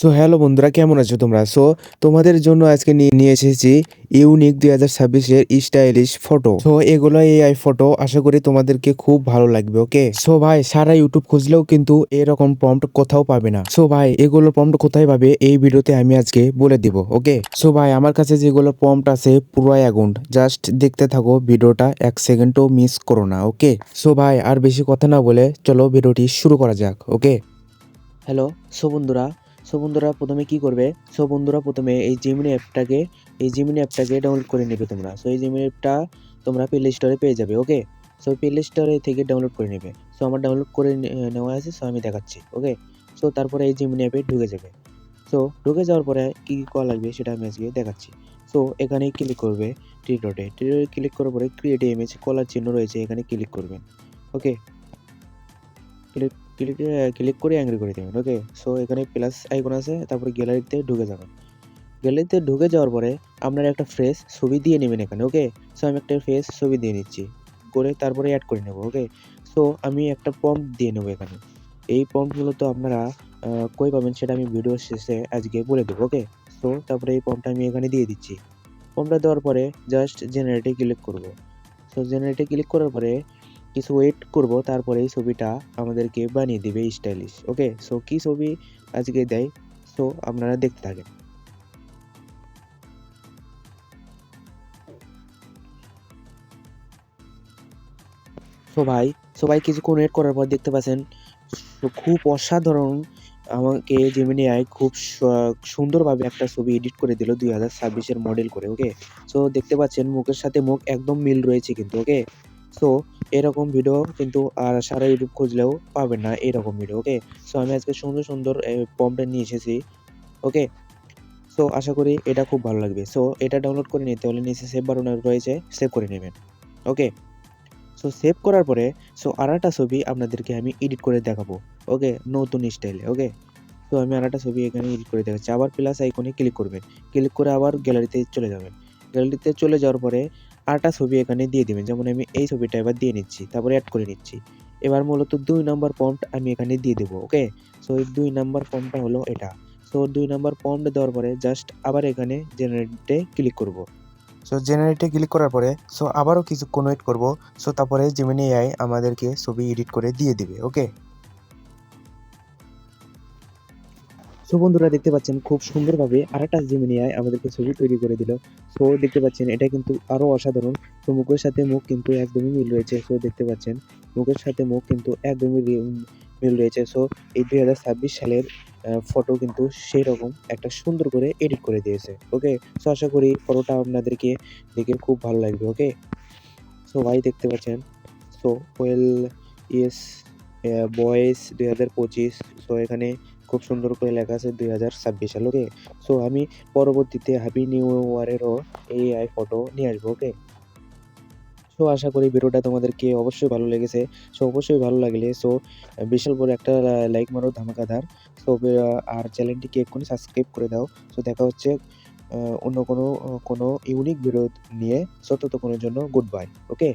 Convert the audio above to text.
So hello বন্ধুরা, কেমন আছো তোমরা? সো তোমাদের জন্য আজকে নিয়ে এসেছি ইউনিক দুই হাজার ছাব্বিশের স্টাইলিশ ফটো সো এগুলো এআই ফটো আশা করি তোমাদেরকে খুব ভালো লাগবে ওকে সো ভাই, সারা ইউটিউব খুঁজলেও কিন্তু এরকম প্রম্পট কোথাও পাবে না। সো ভাই, এগুলো প্রম্পট কোথায় পাবে এই ভিডিওতে আমি আজকে বলে দিব ওকে সো ভাই, আমার কাছে যেগুলো প্রম্পট আছে পুরো অ্যাকাউন্ট জাস্ট দেখতে থাকো ভিডিওটা, এক সেকেন্ডও মিস করো না ওকে সো ভাই, আর বেশি কথা না বলে চলো ভিডিওটি শুরু করা যাক ওকে হ্যালো সো বন্ধুরা সো বন্ধুরা, প্রথমে কি করবে? সো বন্ধুরা, প্রথমে এই জিমিনি অ্যাপটাকে এই জিমিনি অ্যাপটাকে ডাউনলোড করে নেবে তোমরা। সো এই জিমিনি অ্যাপটা তোমরা প্লে স্টোরে পেয়ে যাবে ওকে সো প্লে স্টোরে থেকে ডাউনলোড করে নেবে। সো আমার ডাউনলোড করে নেওয়া আছে সো আমি দেখাচ্ছি ওকে সো তারপরে এই জিমিনি অ্যাপে ঢুকে যাবে। সো ঢুকে যাওয়ার পরে কী কী করা লাগবে সেটা আমি আজকে দেখাচ্ছি। সো এখানে ক্লিক করবে টি ডটে টি ডটে ক্লিক করার পরে ক্রিয়েট ইমেজ কলার চিহ্ন রয়েছে, এখানে ক্লিক করবেন ওকে ক্লিক ক্লিক ক্লিক করে অ্যাংরি করে দেবেন ওকে সো এখানে প্লাস আইকন আছে, তারপরে গ্যালারিতে ঢুকে যাবেন। গ্যালারিতে ঢুকে যাওয়ার পরে আপনারা একটা ফ্রেশ ছবি দিয়ে নেবেন এখানে ওকে সো আমি একটা ফ্রেশ ছবি দিয়ে নিচ্ছি, করে তারপরে অ্যাড করে নেব ওকে সো আমি একটা পম্প দিয়ে নেব এখানে। এই পম্পগুলো তো আপনারা কই পাবেন সেটা আমি ভিডিও শেষে আজকে বলে দেবো ওকে সো তারপরে এই পম্পটা আমি এখানে দিয়ে দিচ্ছি। পম্পটা দেওয়ার পরে জাস্ট জেনারেটে ক্লিক করব। সো জেনারেটে ক্লিক করার পরে কিছু ওয়েট করব, তারপরে এই ছবিটা আমাদেরকে বানিয়ে দিবে স্টাইলিশ ওকে সো কি ছবি আজকে দেয়? সো আপনারা দেখতে থাকেন। সো ভাই সো ভাই, কিছুক্ষণ ওয়েট করার পর দেখতে পাচ্ছেন খুব অসাধারণ আমাকে জেমিনি আই খুব সুন্দরভাবে একটা ছবি এডিট করে দিল দুই হাজার ছাব্বিশের মডেল করে ওকে সো দেখতে পাচ্ছেন, মুখের সাথে মুখ একদম মিল রয়েছে কিন্তু ওকে সো এরকম ভিডিও কিন্তু আর সারা ইউটিউব খুঁজলেও পাবেন না এরকম ভিডিও ওকে সো আমি আজকে সুন্দর সুন্দর পম্পটা নিয়ে এসেছি ওকে সো আশা করি এটা খুব ভালো লাগবে। সো এটা ডাউনলোড করে নিতে হলে নিচে সেভ বাটন রয়েছে সেভ করে নেবেন ওকে সো সেভ করার পরে সো আর একটা ছবি আপনাদেরকে আমি এডিট করে দেখাবো ওকে নতুন স্টাইলে ওকে তো আমি আর একটা ছবি এখানে এডিট করে দেখাচ্ছি। আবার প্লাস আইকনে ক্লিক করবেন। ক্লিক করে আবার গ্যালারিতে চলে যাবেন। গ্যালারিতে চলে যাওয়ার পরে আরেকটা ছবি এখানে দিয়ে দিবেন। যেমন আমি এই ছবিটা এবার দিয়ে নিচ্ছি, তারপরে অ্যাড করে নিচ্ছি। এবার মূলত দুই নাম্বার পম্পট আমি এখানে দিয়ে দেবো ওকে সো এই দুই নাম্বার পম্পটা হলো এটা। সো দুই নাম্বার পম্প দেওয়ার পরে জাস্ট আবার এখানে জেনারেটে ক্লিক করব। সো জেনারেটে ক্লিক করার পরে সো আবারও কিছুক্ষণ ওয়েট করব। সো তারপরে জেমিনি এআই আমাদেরকে ছবি এডিট করে দিয়ে দিবে ওকে সো বন্ধুরা দেখতে পাচ্ছেন, খুব সুন্দরভাবে আরেকটা জিমিনিয়ায় আমাদেরকে ছবি তৈরি করে দিল। সো দেখতে পাচ্ছেন, এটা কিন্তু আরও অসাধারণ। তো মুখের সাথে মুখ কিন্তু একদমই মিল রয়েছে। সো দেখতে পাচ্ছেন, মুখের সাথে মুখ কিন্তু একদমই মিল রয়েছে। সো এই দুই হাজার ছাব্বিশ সালের ফটো কিন্তু সেই রকম একটা সুন্দর করে এডিট করে দিয়েছে। ওকে সো আশা করি ফটোটা আপনাদেরকে দেখে খুব ভালো লাগবে। ওকে সো ভাই, দেখতে পাচ্ছেন সো ওয়েল ইয়েস বয়েস দুই হাজার পঁচিশ। সো এখানে খুব সুন্দর করে লেখা আছে দুই হাজার ছাব্বিশ সাল ওকে সো আমি পরবর্তীতে হ্যাপি নিউ ইয়ারেরও এই আই ফটো নিয়ে আসব ওকে সো আশা করি ভিডিওটা তোমাদেরকে অবশ্যই ভালো লেগেছে। সো অবশ্যই ভালো লাগলে সো বিশাল বড় একটা লাইক মারো ধামাকাধার সো আর চ্যানেলটিকে এক্ষুনি সাবস্ক্রাইব করে দাও। সো দেখা হচ্ছে অন্য কোনো কোনো ইউনিক ভিডিও নিয়ে সো জন্য গুড বাই ওকে